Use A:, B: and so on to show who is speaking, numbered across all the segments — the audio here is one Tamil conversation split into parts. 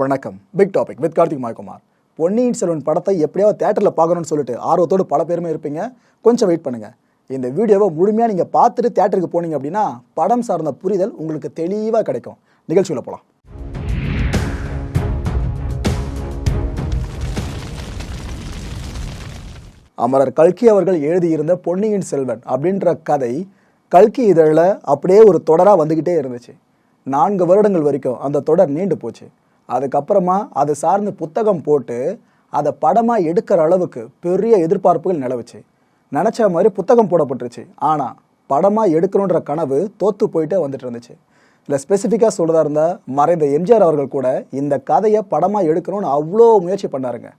A: வணக்கம். Big topic with Karthik Maikumar. Ponniyin Selvan படத்தை எப்படியாவது தேட்டரில் பார்க்கணும்னு சொல்லிட்டு ஆர்வத்தோடு பல பேருமே இருப்பீங்க. கொஞ்சம் வெயிட் பண்ணுங்கள் இந்த வீடியோவை முழுமையாக நீங்கள் பார்த்துட்டு தேட்டருக்கு போனீங்க அப்படின்னா படம் சார்ந்த புரிதல் உங்களுக்கு தெளிவாக கிடைக்கும். நிகழ்ச்சியில் போகலாம் அமரர் கல்கி அவர்கள் எழுதியிருந்த பொன்னியின் செல்வன் அப்படின்ற கதை கல்கி இதழில் அப்படியே ஒரு தொடராக வந்துக்கிட்டே இருந்துச்சு. நான்கு வருடங்கள் வரைக்கும் அந்த தொடர் நீண்டு போச்சு. அதுக்கப்புறமா அது சார்ந்து புத்தகம் போட்டு அதை படமாக எடுக்கிற அளவுக்கு பெரிய எதிர்பார்ப்புகள் நிலவுச்சு. நினச்ச மாதிரி புத்தகம் போடப்பட்டுருச்சு. ஆனால் படமாக எடுக்கணுன்ற கனவு தோத்து போயிட்டே வந்துட்டு இருந்துச்சு. இல்லை ஸ்பெசிஃபிக்காக சொல்கிறதா இருந்தால் மறைந்த எம்ஜிஆர் அவர்கள் கூட இந்த கதையை படமாக எடுக்கணும்னு அவ்வளோ முயற்சி பண்ணாருங்க.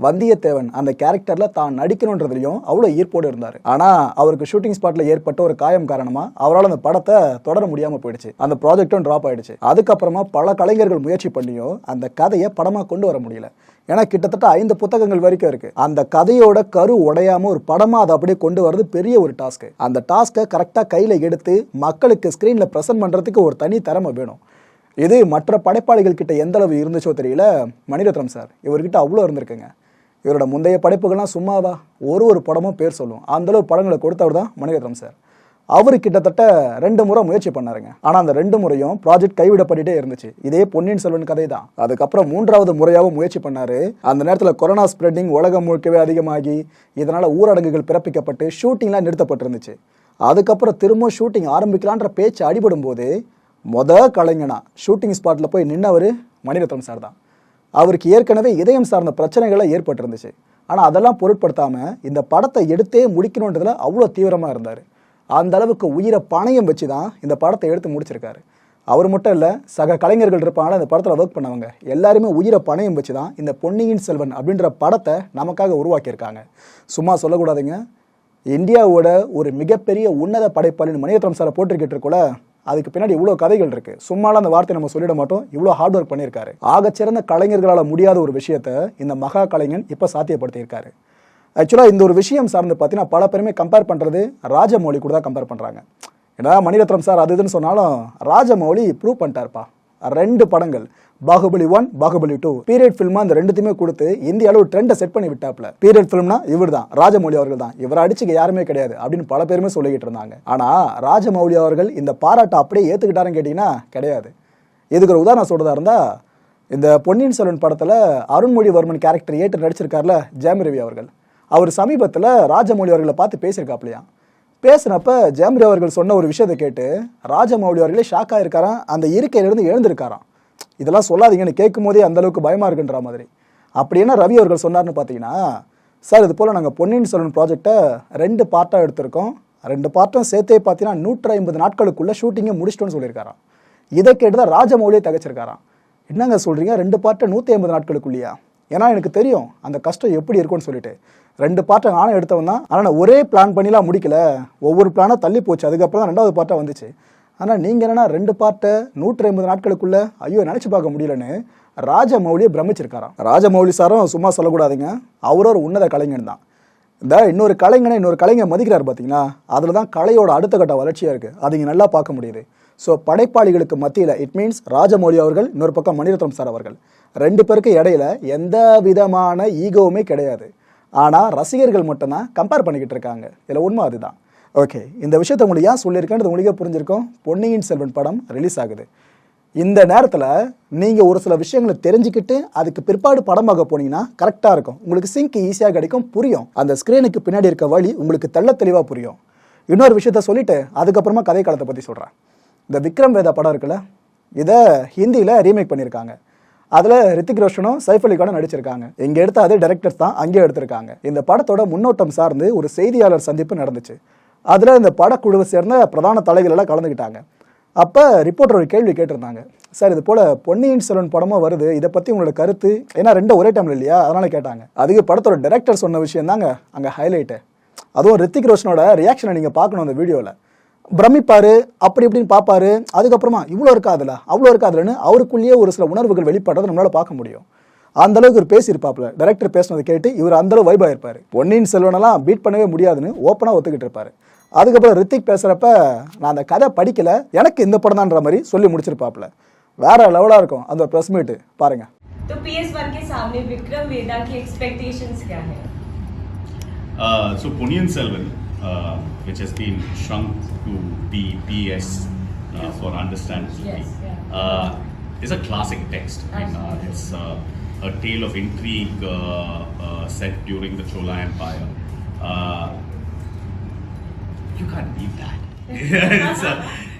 A: வந்தியத்தேவன் அந்த கேரக்டர்ல தான் நடிக்கணுன்றதுலையும் அவ்வளோ ஈர்ப்போடு இருந்தார். ஆனா அவருக்கு ஷூட்டிங் ஸ்பாட்ல ஏற்பட்ட ஒரு காயம் காரணமா அவரால் அந்த படத்தை தொடர முடியாம போயிடுச்சு. அந்த ப்ராஜெக்டும் டிராப் ஆயிடுச்சு. அதுக்கப்புறமா பல கலைஞர்கள் முயற்சி பண்ணியும் அந்த கதையை படமா கொண்டு வர முடியல. ஏன்னா கிட்டத்தட்ட ஐந்து புத்தகங்கள் வரைக்கும் இருக்கு. அந்த கதையோட கரு உடையாம ஒரு படமா அதை அப்படியே கொண்டு வர்றது பெரிய ஒரு டாஸ்க் அந்த டாஸ்க்கை கரெக்டாக கையில எடுத்து மக்களுக்கு ஸ்கிரீன்ல ப்ரெசென்ட் பண்றதுக்கு ஒரு தனி திறமை வேணும். இது மற்ற படைப்பாளிகள் கிட்ட எந்த அளவு இருந்துச்சோ தெரியல மணிரத்னம் சார் இவர்கிட்ட அவ்வளோ இருந்திருக்குங்க. இவரோட முந்தைய படைப்புகள்லாம் சும்மாவா? ஒரு ஒரு படமும் பேர் சொல்லும். அந்த அளவு படங்களை கொடுத்தவர் தான் மணிரத்னம் சார். அவர் கிட்டத்தட்ட ரெண்டு முறை முயற்சி பண்ணாருங்க. ஆனால் அந்த ரெண்டு முறையும் ப்ராஜெக்ட் கைவிடப்பட்டுட்டே இருந்துச்சு. இதே பொன்னியின் செல்வன் கதை தான் அதுக்கப்புறம் மூன்றாவது முறையாகவும் முயற்சி பண்ணாரு. அந்த நேரத்தில் கொரோனா ஸ்ப்ரெட்டிங் உலகம் முழுக்கவே அதிகமாகி இதனால் ஊரடங்குகள் பிறப்பிக்கப்பட்டு ஷூட்டிங்லாம் நிறுத்தப்பட்டிருந்துச்சு. அதுக்கப்புறம் திரும்ப ஷூட்டிங் ஆரம்பிக்கலான்ற பேச்சு அடிபடும் போது மொத கலைஞனா ஷூட்டிங் ஸ்பாட்டில் போய் நின்னவர் மணிரத்னம் சார் தான். அவருக்கு ஏற்கனவே இதயம் சார்ந்த பிரச்சனைகளை ஏற்பட்டிருந்துச்சு. ஆனால் அதெல்லாம் பொருட்படுத்தாமல் இந்த படத்தை எடுத்தே முடிக்கணுன்றதுல அவ்வளோ தீவிரமாக இருந்தார். அந்த அளவுக்கு உயிரை பணையம் வச்சு தான் இந்த படத்தை எடுத்து முடிச்சிருக்காரு. அவர் மட்டும் இல்லை சக கலைஞர்கள் இருப்பாங்களா இந்த படத்தில் ஒர்க் பண்ணவங்க. எல்லாருமே உயிரை பணையம் வச்சு தான் இந்த பொன்னியின் செல்வன் அப்படின்ற படத்தை நமக்காக உருவாக்கியிருக்காங்க. சும்மா சொல்லக்கூடாதுங்க. இந்தியாவோட ஒரு மிகப்பெரிய உன்னத படைப்பாளின் மணியத்திரம் சாரை போட்டுக்கிட்டு இருக்கோல அதுக்கு பின்னாடி இவ்வளோ கதைகள் இருக்கு. சும்மாலாம் அந்த வார்த்தை நம்ம சொல்லிட மாட்டோம். இவ்வளோ ஹார்ட் ஒர்க் பண்ணியிருக்காரு. ஆகச்சிறந்த கலைஞர்களால் முடியாத ஒரு விஷயத்த இந்த மகா கலைஞன் இப்போ சாத்தியப்படுத்தியிருக்காரு. ஆக்சுவலாக இந்த ஒரு விஷயம் சார்ந்து பார்த்தீங்கன்னா பல பேருமே கம்பேர் பண்ணுறது ராஜமௌலி கூட தான் கம்பேர் பண்ணுறாங்க ஏன்னா மணிரத்னம் சார் அது இதுன்னு சொன்னாலும் ராஜமௌலி ப்ரூவ் பண்ணிட்டார்ப்பா. ரெண்டு படங்கள். Baahubali one Baahubali two period ஃபில்மா அந்த ரெண்டுத்தையுமே கொடுத்து இந்திய அளவு ட்ரெண்டை செட் பண்ணி விட்டாப்ல பீரியட் ஃபிலிம்னா இவர் தான் ராஜமௌலி அவர்கள் தான் இவர் அடிச்சுக்க யாருமே கிடையாது அப்படின்னு பல பேருமே சொல்லிக்கிட்டு இருந்தாங்க. ஆனா ராஜமௌலி அவர்கள் இந்த பாராட்டை அப்படியே ஏத்துக்கிட்டாருன்னு கேட்டீங்கன்னா கிடையாது. இதுக்கு ஒரு உதாரணம் சொல்றதா இருந்தா இந்த பொன்னியின் செல்வன் படத்துல அருண்மொழிவர்மன் கேரக்டர் ஏற்று நடிச்சிருக்காருல ஜெயம் ரவி அவர்கள். அவர் சமீபத்தில் ராஜமௌலி அவர்களை பார்த்து பேசியிருக்காப்லையா பேசுனப்ப ஜெயம்ரி அவர்கள் சொன்ன ஒரு விஷயத்தை கேட்டு ராஜமௌலி அவர்களே ஷாக் ஆயிருக்காராம். அந்த இருக்கையிலிருந்து எழுந்திருக்காராம். இதெல்லாம் சொல்லாதீங்கன்னு கேட்கும் போதே அந்த அளவுக்கு பயமா இருக்குன்ற மாதிரி. அப்படி என்ன ரவி அவர்கள் சொன்னார்னு பார்த்தீங்கன்னா சார் இது போல் நாங்கள் பொன்னியின் செல்வன் ப்ராஜெக்டை ரெண்டு பார்ட்டாக எடுத்திருக்கோம். ரெண்டு பார்ட்டும் சேர்த்தே பார்த்தீங்கன்னா நூற்றி ஐம்பது நாட்களுக்குள்ளே ஷூட்டிங்கை முடிச்சிட்டோன்னு சொல்லியிருக்காராம். இதை கேட்டு தான் ராஜமௌலியே தகச்சிருக்காராம். என்னங்க சொல்கிறீங்க ரெண்டு பார்ட்டை நூற்றி ஐம்பது நாட்களுக்குள்ளேயா? ஏன்னா எனக்கு தெரியும் அந்த கஷ்டம் எப்படி இருக்கும்னு சொல்லிட்டு. ரெண்டு பார்ட்டை நானும் எடுத்தவன் தான். ஆனால் நான் ஒரே பிளான் பண்ணிலாம் முடிக்கல. ஒவ்வொரு பிளானாக தள்ளி போச்சு. அதுக்கப்புறம் தான் ரெண்டாவது பார்ட்டாக வந்துச்சு. ஆனால் நீங்கள் என்னென்னா ரெண்டு பார்ட்டை நூற்றி ஐம்பது நாட்களுக்குள்ளே ஐயோ நினச்சி பார்க்க முடியலன்னு ராஜமௌலியை பிரமிச்சிருக்காராம். ராஜமௌலி சாரும் சும்மா சொல்லக்கூடாதுங்க. அவரும் ஒரு உன்னத கலைஞன் தான். இந்த இன்னொரு கலைஞனை இன்னொரு கலைஞர் மதிக்கிறார் பார்த்தீங்களா அதில் தான் கலையோட அடுத்த கட்ட வளர்ச்சியாக இருக்குது அது இங்கே நல்லா பார்க்க முடியுது. ஸோ படைப்பாளிகளுக்கு மத்தியில் இட் மீன்ஸ் ராஜமௌலி அவர்கள் இன்னொரு பக்கம் மணிரத்னம் சார் அவர்கள். ரெண்டு பேருக்கு இடையில எந்த விதமான ஈகோவுமே கிடையாது. ஆனால் ரசிகர்கள் மட்டும்தான் கம்பேர் பண்ணிக்கிட்டு இருக்காங்க. இதில் உண்மை அதுதான். ஓகே இந்த விஷயத்தை உங்களுக்கு ஏன் சொல்லியிருக்கேன்றது உங்களுக்கே புரிஞ்சிருக்கும். பொன்னியின் செல்வன் படம் ரிலீஸ் ஆகுது. இந்த நேரத்தில் நீங்கள் ஒரு சில விஷயங்களை தெரிஞ்சுக்கிட்டு அதுக்கு பிற்பாடு படமாக போனீங்கன்னா கரெக்டாக இருக்கும். உங்களுக்கு சிங்க் ஈஸியாக கிடைக்கும் புரியும். அந்த ஸ்க்ரீனுக்கு பின்னாடி இருக்க வழி உங்களுக்கு தெள்ள தெளிவாக புரியும். இன்னொரு விஷயத்த சொல்லிட்டு அதுக்கப்புறமா கதை காலத்தை பற்றி சொல்கிறேன் இந்த விக்ரம் வேதா படம் இருக்குல்ல இதை ஹிந்தியில் ரீமேக் பண்ணியிருக்காங்க. அதில் ரித்திக் ரோஷனும் சைஃப் அலி கானும் நடிச்சிருக்காங்க. இங்கே எடுத்த அதே டேரக்டர்ஸ் தான் அங்கேயே எடுத்திருக்காங்க. இந்த படத்தோட முன்னோட்டம் சார்ந்து ஒரு செய்தியாளர் சந்திப்பு நடந்துச்சு. அதில் இந்த படக்குழுவை சேர்ந்த பிரதான தலைகளெல்லாம் கலந்துக்கிட்டாங்க அப்போ ரிப்போர்ட்டர் ஒரு கேள்வி கேட்டிருந்தாங்க. சார் இது போல் பொன்னியின் செல்வன் படமும் வருது? இதை பற்றி உங்களோட கருத்து? ஏன்னா ரெண்டும் ஒரே டைமில் இல்லையா? அதனால கேட்டாங்க. அதுக்கு படத்தோட டேரக்டர் சொன்ன விஷயம் தாங்க அங்கே ஹைலைட்டு அதுவும் ரித்திக் ரோஷனோட ரியாக்ஷனை நீங்கள் பார்க்கணும் அந்த வீடியோவில் பிரமிப்பாரு அப்படி இப்படின்னு பார்ப்பாரு அதுக்கப்புறமா இவ்வளோ இருக்காதுல அவ்வளோ இருக்காதுலன்னு அவருக்குள்ளேயே ஒரு சில உணர்வுகள் வெளிப்படுறதை நம்மளால் பார்க்க முடியும் அந்த அளவுக்கு ஒரு பேசியிருப்பாப்ல டைரக்டர் பேசினதை கேட்டு இவர் அந்த அளவு வைபாக இருப்பார் பொன்னியின் செல்வனெல்லாம் பீட் பண்ணவே முடியாதுன்னு ஓப்பனாக ஒத்துக்கிட்டு இருப்பாரு அதுக்கப்புறம் ரித்திக் பேசுகிறப்ப நான் அந்த கதை படிக்கல எனக்கு இந்த படம் தான்ற மாதிரி சொல்லி முடிச்சிருப்பாப்ல வேற லெவலாக இருக்கும் அந்த ப்ரெஸ் மீட்டு பாருங்க
B: तो पीएस वन के सामने विक्रम वेदा की एक्सपेक्टेशंस क्या है
C: Uh, so Punyan Selvan, uh, which has been shrunk to be PS uh, for understandability,
B: Yes, yeah.
C: uh, is a classic text. I mean, uh, it's uh, a tale of intrigue uh, uh, set during the Chola Empire. Uh, you can't beat that. it's a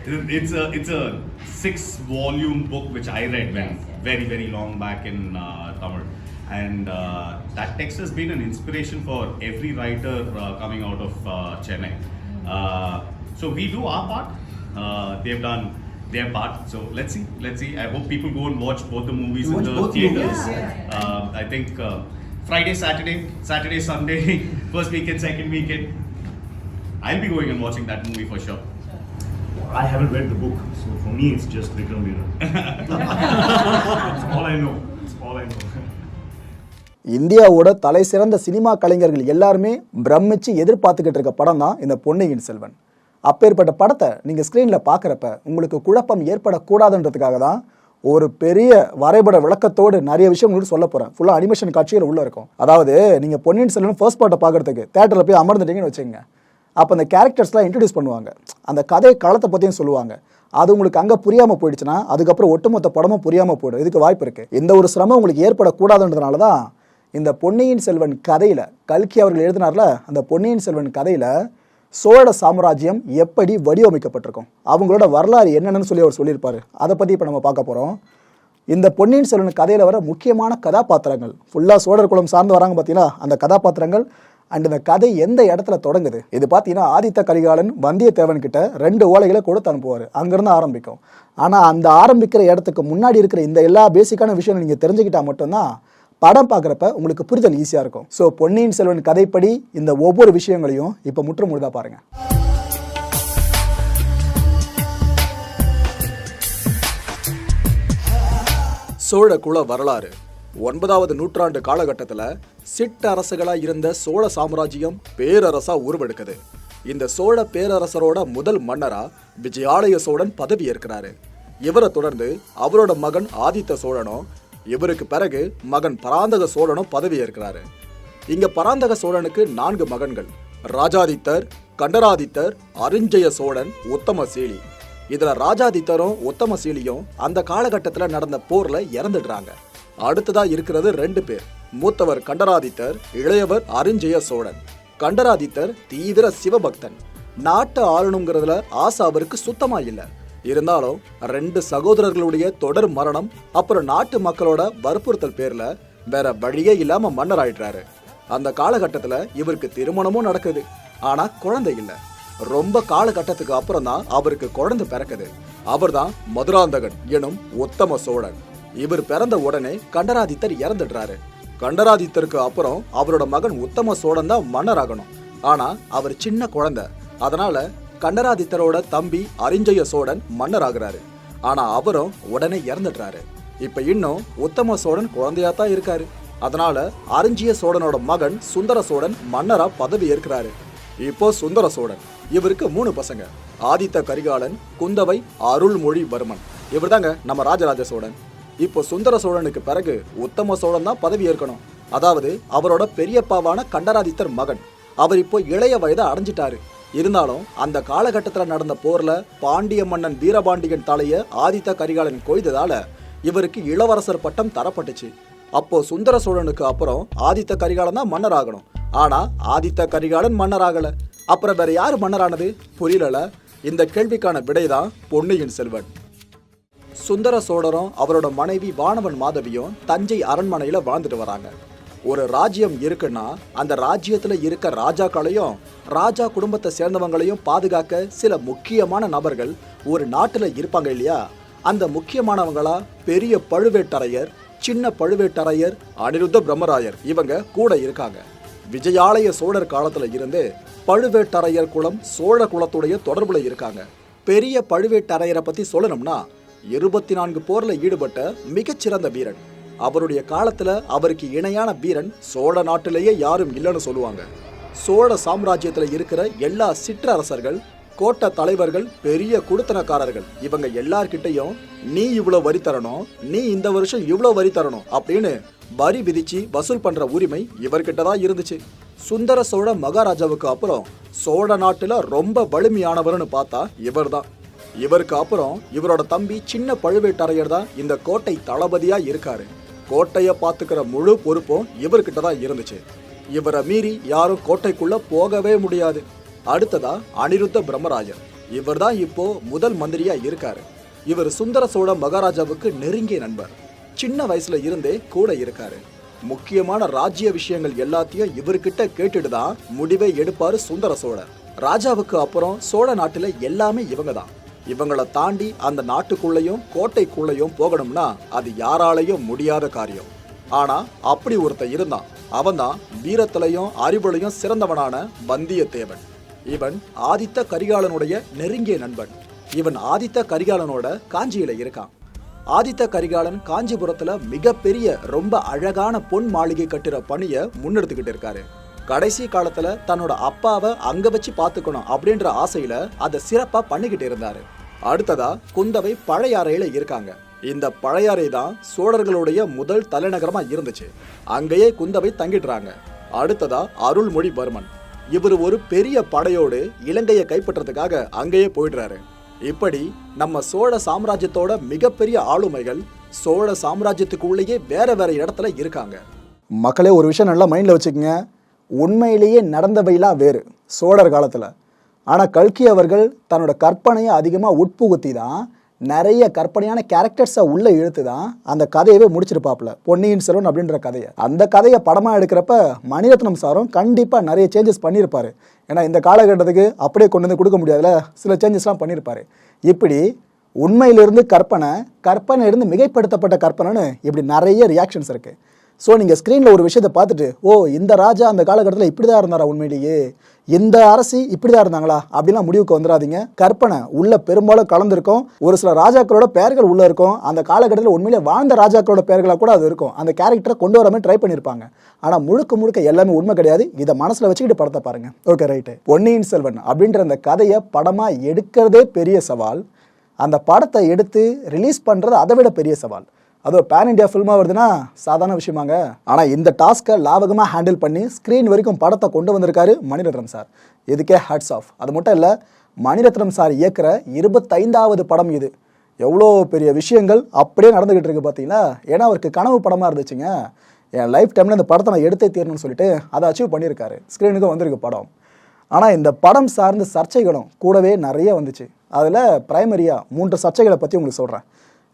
C: it's a it's a six volume book which I read when very very long back in uh, Tamil, and uh, that text has been an inspiration for every writer uh, coming out of uh, Chennai. Uh, so we do our part. Uh, they've done their part. So let's see, let's see. I hope people go and watch both the movies
A: You
C: in the theaters.
B: Yeah.
C: Uh, I think uh, Friday, Saturday, Saturday, Sunday, first weekend, second weekend. I'll be going and watching that movie for sure.
D: I haven't read the book, so for me it's just Vikram Veera. That's all I know. That's all I know.
A: இந்தியாவோட தலை சிறந்த சினிமா கலைஞர்கள் எல்லாருமே பிரமிச்சு எதிர்பார்த்துக்கிட்டு இருக்க படம் தான் இந்த பொன்னியின் செல்வன். அப்பேற்பட்ட படத்தை நீங்கள் ஸ்க்ரீனில் பார்க்குறப்ப உங்களுக்கு குழப்பம் ஏற்படக்கூடாதுன்றதுக்காக தான் ஒரு பெரிய வரைபட விளக்கத்தோடு நிறைய விஷயம் உங்களுக்கு சொல்ல போகிறேன் ஃபுல்லாக அனிமேஷன் காட்சிகள் உள்ளே இருக்கும். அதாவது நீங்கள் பொன்னியின் செல்வன் ஃபர்ஸ்ட் பார்ட்டை பார்க்குறதுக்கு தேட்டரில் போய் அமர்ந்துட்டீங்கன்னு வச்சுங்க அப்போ அந்த கேரக்டர்ஸ்லாம் இன்ட்ரடியூஸ் பண்ணுவாங்க. அந்த கதை களத்தை பற்றியும் சொல்லுவாங்க. அது உங்களுக்கு அங்கே புரியாமல் போயிடுச்சுன்னா அதுக்கப்புறம் ஒட்டுமொத்த படமும் புரியாமல் போயிடும். இதுக்கு வாய்ப்பு இருக்குது இந்த ஒரு சிரமம் உங்களுக்கு ஏற்படக்கூடாதுன்றதுனால தான் இந்த பொன்னியின் செல்வன் கதையில் கல்கி அவர்கள் எழுதினார்ல அந்த பொன்னியின் செல்வன் கதையில் சோழ சாம்ராஜ்யம் எப்படி வடிவமைக்கப்பட்டிருக்கும்? அவங்களோட வரலாறு என்னென்னு சொல்லி அவர் சொல்லியிருப்பார். அதை பற்றி இப்போ நம்ம பார்க்க போகிறோம் இந்த பொன்னியின் செல்வன் கதையில் வர முக்கியமான கதாபாத்திரங்கள் ஃபுல்லாக சோழர் குலம் சார்ந்து வராங்க பார்த்தீங்கன்னா அந்த கதாபாத்திரங்கள் அண்ட் இந்த கதை எந்த இடத்துல தொடங்குது? இது பார்த்தீங்கன்னா ஆதித்த கரிகாலன் வந்தியத்தேவன் கிட்ட ரெண்டு ஓலைகளை கொடுத்து அனுப்புவார். அங்கேருந்து ஆரம்பிக்கும். ஆனால் அந்த ஆரம்பிக்கிற இடத்துக்கு முன்னாடி இருக்கிற இந்த எல்லா பேசிக்கான விஷயம் நீங்கள் தெரிஞ்சுக்கிட்டால் மட்டும்தான் படம் பார்க்குறப்ப உங்களுக்கு புரிதல் ஈஸியாக இருக்கும். ஸோ பொன்னியின் செல்வன் கதைப்படி இந்த ஒவ்வொரு விஷயங்களையும் இப்போ முற்று முழுதா பாருங்க. சோழ குல வரலாறு. ஒன்பதாவது நூற்றாண்டு காலகட்டத்தில் சிற்றரசுகளாக இருந்த சோழ சாம்ராஜ்யம் பேரரசா உருவெடுக்குது. இந்த சோழ பேரரசரோட முதல் மன்னரா விஜயாலய சோழன் பதவி ஏற்கிறாரு. இவரை தொடர்ந்து அவரோட மகன் ஆதித்த சோழனும் இவருக்கு பிறகு மகன் பராந்தக சோழனும் பதவி ஏற்கிறாரு. இங்க பராந்தக சோழனுக்கு நான்கு மகன்கள். ராஜாதித்தர் கண்டராதித்தர் அரிஞ்சய சோழன் உத்தமசீலி. இதுல ராஜாதித்தரும் உத்தமசீலியும் அந்த காலகட்டத்தில் நடந்த போர்ல இறந்துடுறாங்க. அடுத்ததா இருக்கிறது ரெண்டு பேர். மூத்தவர் கண்டராதித்தர் இளையவர் அருஞ்சய சோழன். கண்டராதித்தர் தீவிர சிவபக்தன். நாட்டை ஆளணுங்கிறதுல ஆசா அவருக்கு சுத்தமா இல்லை. இருந்தாலும் ரெண்டு சகோதரர்களுடைய தொடர் மரணம் அப்புறம் நாட்டு மக்களோட வற்புறுத்தல் பேர்ல வேற வழியே இல்லாம மன்னர் ஆயிடுறாரு. அந்த காலகட்டத்துல இவருக்கு திருமணமும் நடக்குது. ஆனா குழந்தை இல்லை. ரொம்ப காலகட்டத்துக்கு அப்புறம் தான் அவருக்கு குழந்தை பிறக்குது. அவர் தான் மதுராந்தகன் எனும் உத்தம சோழன். இவர் பிறந்த உடனே கண்டராதித்தர் இறந்துடுறாரு. கண்டராதித்தருக்கு அப்புறம் அவரோட மகன் உத்தம சோழன் தான் மன்னராகணும் ஆனா அவர் சின்ன குழந்தை. அதனால கண்டராதித்தரோட தம்பி அரிஞ்சய சோழன் மன்னராகிறாரு. ஆனா அவரும் உடனே இறந்துடுறாரு. இப்ப இன்னும் உத்தம சோழன் குழந்தையா தான் இருக்காரு. அதனால அரிஞ்சிய சோழனோட மகன் சுந்தர சோழன் மன்னரா பதவி ஏற்கிறாரு. இப்போ சுந்தர சோழன். இவருக்கு மூணு பசங்க. ஆதித்த கரிகாலன் குந்தவை அருள்மொழிவர்மன். இவர்தாங்க நம்ம ராஜராஜ சோழன். இப்போ சுந்தர சோழனுக்கு பிறகு உத்தம சோழன் தான் பதவி ஏற்கணும். அதாவது அவரோட பெரியப்பாவான கண்டராதித்தர் மகன். அவர் இப்போ இளைய வயதை அடைஞ்சிட்டாரு. இருந்தாலும் அந்த காலகட்டத்தில் நடந்த போர்ல பாண்டிய மன்னன் வீரபாண்டியன் தலையை ஆதித்த கரிகாலன் கொய்ததால இவருக்கு இளவரசர் பட்டம் தரப்பட்டுச்சு. அப்போ சுந்தர சோழனுக்கு அப்புறம் ஆதித்த கரிகாலன் தான் மன்னர் ஆகணும் ஆனா ஆதித்த கரிகாலன் மன்னர் ஆகல அப்புறம் வேற யார் மன்னரானது? புரியல இந்த கேள்விக்கான விடைதான் பொன்னியின் செல்வன். சுந்தர சோழரும் அவரோட மனைவி வானவன் மாதவியும் தஞ்சை அரண்மனையில் வாழ்ந்துட்டு வராங்க. ஒரு ராஜ்யம் இருக்குன்னா அந்த ராஜ்யத்தில் இருக்க ராஜாக்களையும் ராஜா குடும்பத்தை சேர்ந்தவங்களையும் பாதுகாக்க சில முக்கியமான நபர்கள் ஒரு நாட்டில் இருப்பாங்க இல்லையா? அந்த முக்கியமானவங்களா பெரிய பழுவேட்டரையர் சின்ன பழுவேட்டரையர் அனிருத்த பிரம்மராயர் இவங்க கூட இருக்காங்க. விஜயாலய சோழர் காலத்தில் இருந்து பழுவேட்டரையர் குலம் சோழ குலத்துடைய தொடர்புல இருக்காங்க. பெரிய பழுவேட்டரையரை பற்றி சொல்லணும்னா இருபத்தி நான்கு போரில் ஈடுபட்ட மிகச்சிறந்த வீரன். அவருடைய காலத்தில் அவருக்கு இணையான வீரன் சோழ நாட்டிலேயே யாரும் இல்லைன்னு சொல்லுவாங்க. சோழ சாம்ராஜ்யத்தில் இருக்கிற எல்லா சிற்றரசர்கள் கோட்டை தலைவர்கள் பெரிய குடுத்தனக்காரர்கள் இவங்க எல்லார்கிட்டையும் நீ இவ்வளோ வரி தரணும் நீ இந்த வருஷம் இவ்வளோ வரி தரணும் அப்படின்னு வரி விதிச்சு வசூல் பண்ற உரிமை இவர்கிட்ட தான் இருந்துச்சு. சுந்தர சோழ மகாராஜாவுக்கு அப்புறம் சோழ நாட்டில் ரொம்ப வலிமையானவர்னு பார்த்தா இவர்தான். இவருக்கு அப்புறம் இவரோட தம்பி சின்ன பழுவேட்டரையர் தான் இந்த கோட்டை தளபதியா இருக்காரு. கோட்டையை பார்த்துக்கிற முழு பொறுப்பும் இவர்கிட்ட தான் இருந்துச்சு. இவரை மீறி யாரும் கோட்டைக்குள்ள போகவே முடியாது. அடுத்ததா அனிருத்த பிரம்மராஜர். இவர் தான் இப்போ முதல் மந்திரியா இருக்காரு. இவர் சுந்தர சோழ மகாராஜாவுக்கு நெருங்கிய நண்பர். சின்ன வயசுல இருந்தே கூட இருக்காரு. முக்கியமான ராஜ்ய விஷயங்கள் எல்லாத்தையும் இவர்கிட்ட கேட்டுட்டு தான் முடிவை எடுப்பாரு சுந்தர சோழர். ராஜாவுக்கு அப்புறம் சோழ நாட்டுல எல்லாமே இவங்க தான். இவங்களை தாண்டி அந்த நாட்டுக்குள்ளேயும் கோட்டைக்குள்ளேயும் போகணும்னா அது யாராலையும் முடியாத காரியம். ஆனா அப்படி ஒருத்தன் இருந்தான். அவன்தான் வீரத்திலையும் அறிவுலையும் சிறந்தவனான வந்தியத்தேவன். இவன் ஆதித்த கரிகாலனுடைய நெருங்கிய நண்பன். இவன் ஆதித்த கரிகாலனோட காஞ்சியில இருக்கான். ஆதித்த கரிகாலன் காஞ்சிபுரத்துல மிகப்பெரிய ரொம்ப அழகான பொன் மாளிகை கட்டுற பணியை முன்னெடுத்துக்கிட்டு இருக்காரு. கடைசி காலத்தில் தன்னோட அப்பாவை அங்கே வச்சு பார்த்துக்கணும் அப்படின்ற ஆசையில் அதை சிறப்பாக பண்ணிக்கிட்டு இருந்தார். அடுத்ததா குந்தவை பழையாறையில் இருக்காங்க. இந்த பழையாறை தான் சோழர்களுடைய முதல் தலைநகரமாக இருந்துச்சு. அங்கேயே குந்தவை தங்கிடுறாங்க. அடுத்ததா அருள்மொழிவர்மன். இவர் ஒரு பெரிய படையோடு இலங்கையை கைப்பற்றதுக்காக அங்கேயே போயிடுறாரு. இப்படி நம்ம சோழ சாம்ராஜ்யத்தோட மிகப்பெரிய ஆளுமைகள் சோழ சாம்ராஜ்யத்துக்குள்ளேயே வேற வேற இடத்துல இருக்காங்க. மக்களே ஒரு விஷயம் நல்லா மைண்டில் வச்சுக்கோங்க. உண்மையிலேயே நடந்தவையெல்லாம் வேறு சோழர் காலத்தில். ஆனால் கல்கி அவர்கள் தன்னோட கற்பனையை அதிகமாக உட்புகுத்தி தான் நிறைய கற்பனையான கேரக்டர்ஸை உள்ளே இழுத்து தான் அந்த கதையவே முடிச்சிருப்பாப்ல பொன்னியின் செல்வன் அப்படின்ற கதையை. அந்த கதையை படமாக எடுக்கிறப்ப மணிரத்னம் சாரும் கண்டிப்பாக நிறைய சேஞ்சஸ் பண்ணியிருப்பார் ஏன்னா இந்த காலகட்டத்துக்கு அப்படியே கொண்டு வந்து கொடுக்க முடியாதுல சில சேஞ்சஸ்லாம் பண்ணியிருப்பார் இப்படி உண்மையிலிருந்து கற்பனை கற்பனையிலிருந்து மிகைப்படுத்தப்பட்ட கற்பனைன்னு இப்படி நிறைய ரியாக்ஷன்ஸ் இருக்குது ஸோ நீங்கள் ஸ்க்ரீனில் ஒரு விஷயத்தை பார்த்துட்டு ஓ இந்த ராஜா அந்த காலகட்டத்தில் இப்படி தான் இருந்தாரா உண்மையிலேயே? இந்த அரசி இப்படி தான் இருந்தாங்களா? அப்படிலாம் முடிவுக்கு வந்துடாதீங்க. கற்பனை உள்ள பெரும்பாலும் கலந்துருக்கும். ஒரு சில ராஜாக்களோட பெயர்கள் உள்ள இருக்கும். அந்த காலகட்டத்தில் உண்மையிலே வாழ்ந்த ராஜாக்களோட பெயர்களாக கூட அது இருக்கும். அந்த கேரக்டரை கொண்டு வர மாதிரி ட்ரை பண்ணியிருப்பாங்க. ஆனால் முழுக்க முழுக்க எல்லாமே உண்மை கிடையாது. இதை மனசில் வச்சுக்கிட்டு படத்தை பாருங்க. ஓகே ரைட்டு பொன்னியின் செல்வன் அப்படின்ற அந்த கதையை படமாக எடுக்கிறதே பெரிய சவால். அந்த படத்தை எடுத்து ரிலீஸ் பண்ணுறது அதை விட பெரிய சவால். அதோ பேன் இண்டியா ஃபில்மாக வருதுன்னா சாதாரண விஷயமாங்க. ஆனால் இந்த டாஸ்க்கை லாபகமாக ஹேண்டில் பண்ணி ஸ்க்ரீன் வரைக்கும் படத்தை கொண்டு வந்திருக்காரு மணிரத்னம் சார். இதுக்கே ஹட்ஸ் ஆஃப் அது மட்டும் இல்லை மணிரத்னம் சார் இயக்குற இருபத்தைந்தாவது படம் இது. எவ்வளோ பெரிய விஷயங்கள் அப்படியே நடந்துக்கிட்டு இருக்கு பார்த்தீங்களா ஏன்னா அவருக்கு கனவு படமாக இருந்துச்சுங்க. என் லைஃப் டைமில் இந்த படத்தை நான் எடுத்தே தீரணும்னு சொல்லிட்டு அதை அச்சீவ் பண்ணியிருக்காரு. ஸ்க்ரீனுக்கும் வந்திருக்கு படம். ஆனால் இந்த படம் சார்ந்த சர்ச்சைகளும் கூடவே நிறைய வந்துச்சு. அதில் ப்ரைமரியாக மூன்று சர்ச்சைகளை பற்றி உங்களுக்கு சொல்கிறேன்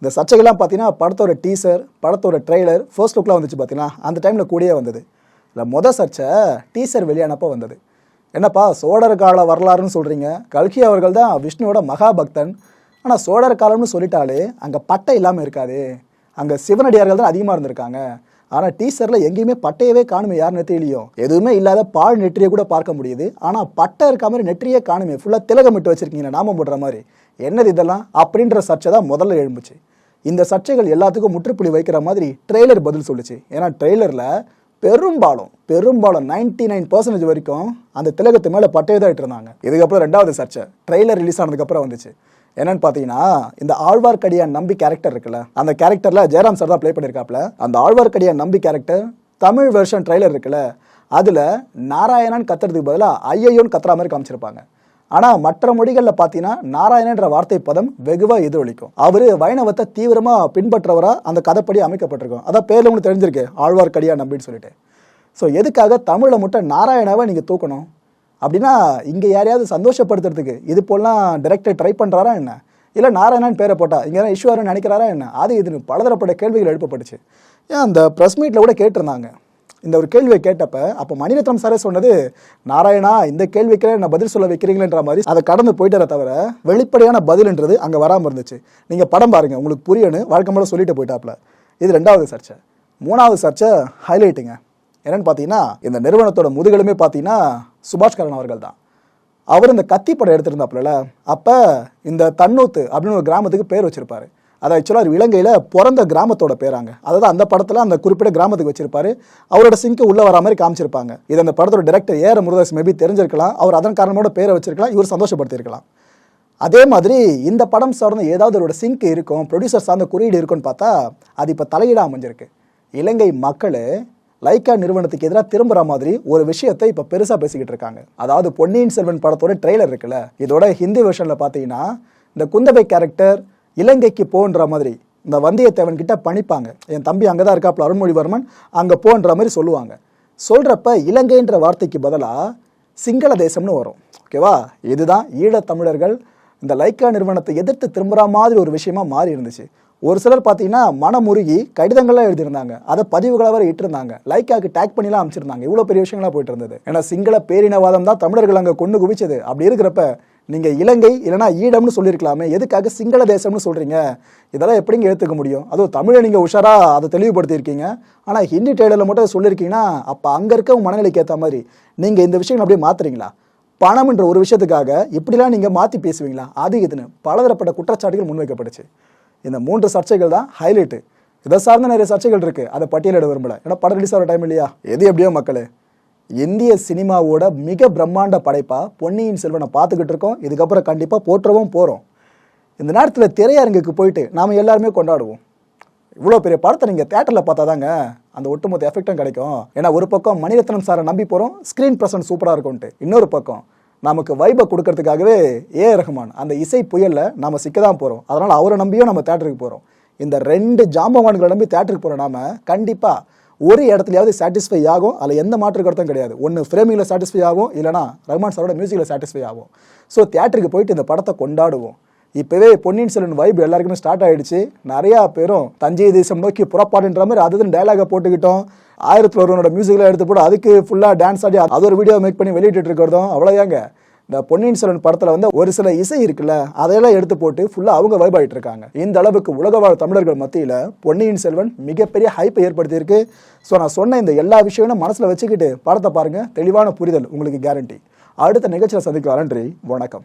A: இந்த சர்ச்சைகள்லாம் பார்த்தீங்கன்னா படத்தோட டீசர் படத்தோட ட்ரெய்லர் ஃபர்ஸ்ட் லுக்லாம் வந்துச்சு பார்த்தீங்கன்னா அந்த டைமில் கூடயே வந்தது. இல்லை மொதல் சர்ச்சை டீசர் வெளியானப்போ வந்தது. என்னப்பா சோழர் கால வரலாறுன்னு சொல்கிறீங்க கல்கி அவர்கள் தான் விஷ்ணுவோட மகாபக்தன். ஆனால் சோழர் காலம்னு சொல்லிட்டாலே அங்கே பட்டை இல்லாமல் இருக்காது. அங்கே சிவனடியார்கள் தான் அதிகமாக இருந்திருக்காங்க. ஆனால் டீசரில் எங்கேயுமே பட்டையவே காணுமே யார் நெற்றியிலையும். எதுவுமே இல்லாத பால் நெற்றியை கூட பார்க்க முடியுது. ஆனால் பட்டை இருக்க மாதிரி நெற்றியே காணுமே. ஃபுல்லாக திலகம் விட்டு வச்சுருக்கீங்க நாமம் போடுற மாதிரி. என்னது இதெல்லாம்? அப்படின்ற சர்ச்சை தான் முதல்ல எழும்புச்சு. இந்த சர்ச்சைகள் எல்லாத்துக்கும் முற்றுப்புள்ளி வைக்கிற மாதிரி ட்ரெய்லர் பதில் சொல்லுச்சு. ஏன்னா ட்ரெய்லரில் பெரும்பாலும் பெரும்பாலும் நைன்டி நைன் பர்சன்டேஜ் வரைக்கும் அந்த திலகத்து மேலே பட்டையை தான் இதுக்கப்புறம் ரெண்டாவது சர்ச்சை ட்ரெய்லர் ரிலீஸ் ஆனதுக்கப்புறம் வந்துச்சு. என்னன்னு பார்த்தீங்கன்னா இந்த ஆழ்வார்க்கடியான் நம்பி கேரக்டர் இருக்குல்ல அந்த கேரக்டரில் ஜெயராம் சார் தான் ப்ளே பண்ணியிருக்காப்ல அந்த ஆழ்வார்க்கடியான் நம்பி கேரக்டர் தமிழ் வெர்ஷன் ட்ரெய்லர் இருக்குல்ல அதில் நாராயணன் கத்துறதுக்கு பதிலாக ஐயையோன்னு கத்துற மாதிரி காமிச்சிருப்பாங்க. ஆனால் மற்ற மொழிகளில் பார்த்தீங்கன்னா நாராயணன்ற வார்த்தை பதம் வெகுவாக எதிரொலிக்கும். அவர் வைணவத்தை தீவிரமாக பின்பற்றவராக அந்த கதைப்படி அமைக்கப்பட்டிருக்கும். அதான் பேரில் உங்களுக்கு தெரிஞ்சிருக்கு ஆழ்வார்க்கடியா நம்பின்னு சொல்லிட்டு. ஸோ எதுக்காக தமிழில் மட்டும் நாராயணாவை நீங்கள் தூக்கணும்? அப்படின்னா இங்கே யாரையாவது சந்தோஷப்படுத்துறதுக்கு இது போலாம் டைரக்டர் ட்ரை பண்ணுறாரா என்ன? இல்லை நாராயணன் பேரை போட்டா இங்கே ஈஸ்வரன் நினைக்கிறாரா என்ன? அது இதுன்னு பலதரப்பட்ட கேள்விகள் எழுப்பப்பட்டுச்சு. ஏன் அந்த ப்ரெஸ் மீட்டில் கூட கேட்டிருந்தாங்க. இந்த ஒரு கேள்வியை கேட்டப்ப அப்போ மணிரத்னம் சாரே சொன்னது நாராயணா இந்த கேள்விக்கு நான் பதில் சொல்ல வைக்கிறீங்களேன்ற மாதிரி அதை கடந்து போயிட்டார தவிர வெளிப்படையான பதில்ன்றது அங்கே வராமல் இருந்துச்சு. நீங்கள் படம் பாருங்க உங்களுக்கு புரியணும் வழக்கம் சொல்லிட்டு போயிட்டாப்ல. இது ரெண்டாவது சர்ச்சை. மூணாவது சர்ச்சை ஹைலைட்டுங்க என்னன்னு பார்த்தீங்கன்னா இந்த நிறுவனத்தோட முதுகெலுமே பார்த்தீங்கன்னா சுபாஷ் கரன் அவர்கள் தான். அவர் இந்த கத்தி படம் எடுத்திருந்தாப்புல அப்போ இந்த தன்னூத்து அப்படின்னு ஒரு கிராமத்துக்கு பேர் வச்சிருப்பாரு. அது ஆக்சுவலாக அவர் இலங்கையில் பிறந்த கிராமத்தோட பேராங்க. அதாவது அந்த படத்தில் அந்த குறிப்பிட்ட கிராமத்துக்கு வச்சிருப்பாரு. அவரோட சிங்க்கு உள்ள வர மாதிரி காமிச்சிருப்பாங்க. இது அந்த படத்தோட டேரக்டர் ஏற முருகதாஸ் மேபி தெரிஞ்சிருக்கலாம். அவர் அதன் காரணமோட பேரை வச்சிருக்கலாம். இவர் சந்தோஷப்படுத்தியிருக்கலாம். அதே மாதிரி இந்த படம் சார்ந்த ஏதாவது ஒரு சிங்க் இருக்கும் ப்ரொடியூசர் சார்ந்த குறியீடு இருக்கும்னு பார்த்தா அது இப்போ தலையீடாக அமைஞ்சிருக்கு. இலங்கை மக்கள் லைக்கா நிறுவனத்துக்கு எதிராக திரும்புகிற மாதிரி ஒரு விஷயத்தை இப்போ பெருசாக பேசிக்கிட்டு இருக்காங்க. அதாவது பொன்னியின் செல்வன் படத்தோட ட்ரெய்லர் இருக்குல்ல. இதோட ஹிந்தி வெர்ஷனில் பார்த்தீங்கன்னா இந்த குந்தவை கேரக்டர் இலங்கைக்கு போன்ற மாதிரி இந்த வந்தியத்தேவன் கிட்ட பணிப்பாங்க. என் தம்பி அங்கே தான் இருக்காப்புல அருண்மொழிவர்மன் அங்கே போன்ற மாதிரி சொல்லுவாங்க. சொல்கிறப்ப இலங்கைன்ற வார்த்தைக்கு பதிலாக சிங்கள தேசம்னு வரும். ஓகேவா இதுதான் ஈழத்தமிழர்கள் இந்த லைக்கா நிறுவனத்தை எதிர்த்து திரும்புகிற மாதிரி ஒரு விஷயமா மாறி இருந்துச்சு. ஒரு சிலர் பார்த்தீங்கன்னா மனமுருகி கடிதங்கள்லாம் எழுதியிருந்தாங்க. அதை பதிவுகளாக வரை இட்டிருந்தாங்க. லைக்காக்கு டேக் பண்ணிலாம் அமைச்சிருந்தாங்க. இவ்வளோ பெரிய விஷயங்களாக போயிட்டு இருந்தது. ஏன்னா சிங்கள பேரினவாதம் தான் தமிழர்கள் அங்கே கொண்டு குவிச்சது. அப்படி இருக்கிறப்ப நீங்கள் இலங்கை இல்லைனா ஈழம்னு சொல்லியிருக்கலாமே. எதுக்காக சிங்கள தேசம்னு சொல்கிறீங்க இதெல்லாம் எப்படிங்க ஏற்றுக்க முடியும்? அதுவும் தமிழை நீங்கள் உஷாராக அதை தெளிவுபடுத்தியிருக்கீங்க. ஆனால் ஹிந்தி டைலரில் மட்டும் சொல்லியிருக்கீங்கன்னா அப்போ அங்கே இருக்க மனநிலைக்கு ஏற்ற மாதிரி நீங்கள் இந்த விஷயங்கள் அப்படியே மாற்றுறீங்களா பணம்ன்ற ஒரு விஷயத்துக்காக இப்படிலாம் நீங்கள் மாற்றி பேசுவீங்களா? அது இதுன்னு பலதரப்பட்ட குற்றச்சாட்டுகள் முன்வைக்கப்பட்டுச்சு இந்த மூன்று சர்ச்சைகள் தான் ஹைலைட்டு இதை சார்ந்த நிறைய சர்ச்சைகள் இருக்குது அதை பட்டியலிட விரும்பல. ஏன்னா படம் ரிலீஸ் ஆகிற டைம் இல்லையா? எது எப்படியோ மக்களே. இந்திய சினிமாவோட மிக பிரம்மாண்ட படைப்பாக பொன்னியின் செல்வனை பார்த்துக்கிட்டு இருக்கோம். இதுக்கப்புறம் கண்டிப்பாக போற்றவும் போகிறோம் இந்த நேரத்தில் திரையரங்குக்கு போயிட்டு நாம் எல்லாருமே கொண்டாடுவோம். இவ்வளோ பெரிய படத்தை நீங்கள் தேட்டரில் பார்த்தா தாங்க அந்த ஒட்டுமொத்த எஃபெக்டும் கிடைக்கும். ஏன்னா ஒரு பக்கம் மணிரத்னம் சாரை நம்பி போகிறோம் ஸ்க்ரீன் ப்ரெசன்ட் சூப்பராக இருக்கும்ட்டு இன்னொரு பக்கம் நமக்கு வைபை கொடுக்கறதுக்காகவே ஏ. ரஹ்மான் அந்த இசை புயலில் நம்ம சிக்க தான் போகிறோம் அதனால் அவரை நம்பியும் நம்ம தேட்டருக்கு போகிறோம் இந்த ரெண்டு ஜாம்பவான்களை நம்பி தேட்டருக்கு போகிற நாம கண்டிப்பாக ஒரு இடத்துலையாவது சாட்டிஸ்ஃபை ஆகும் அதில் எந்த மாற்று கருத்தும் கிடையாது. ஒன்று ஃப்ரேமிங்கில் சாட்டிஸ்ஃபை ஆகும் இல்லைனா ரஹ்மான் சாரோட மியூசிக்கில் சாட்டிஸ்ஃபை ஆகும். ஸோ தியேட்டருக்கு போயிட்டு இந்த படத்தை கொண்டாடுவோம். இப்போவே பொன்னியின் செல்வன் வைப் எல்லாருக்குமே ஸ்டார்ட் ஆகிடுச்சு நிறையா பேரும் தஞ்சை தேசம் நோக்கி புறப்பாடுன்ற மாதிரி அதுதான் டயலாக போட்டுக்கிட்டோம். ஆயிரத்தில் ஒருவனோட மியூசிக்லாம் எடுத்து போட்டு அதுக்கு ஃபுல்லாக டான்ஸ் ஆடி அது ஒரு வீடியோ மேக் பண்ணி வெளியிட்டு இருக்கிறதும் அவ்வளோதாங்க இந்த பொன்னியின் செல்வன் படத்தில் வந்து ஒரு சில இசை இருக்குல்ல அதையெல்லாம் எடுத்து போட்டு ஃபுல்லாக அவங்க வைப் இருக்காங்க. இந்த அளவுக்கு உலக வாழ் தமிழர்கள் மத்தியில் பொன்னியின் செல்வன் மிகப்பெரிய ஹைப்பை ஏற்படுத்தியிருக்கு. ஸோ நான் சொன்ன இந்த எல்லா விஷயமும் மனசில் வச்சுக்கிட்டு படத்தை பாருங்கள் தெளிவான புரிதல் உங்களுக்கு கேரண்டி அடுத்த நிகழ்ச்சியில் சந்திக்கலாம். நன்றி. வணக்கம்.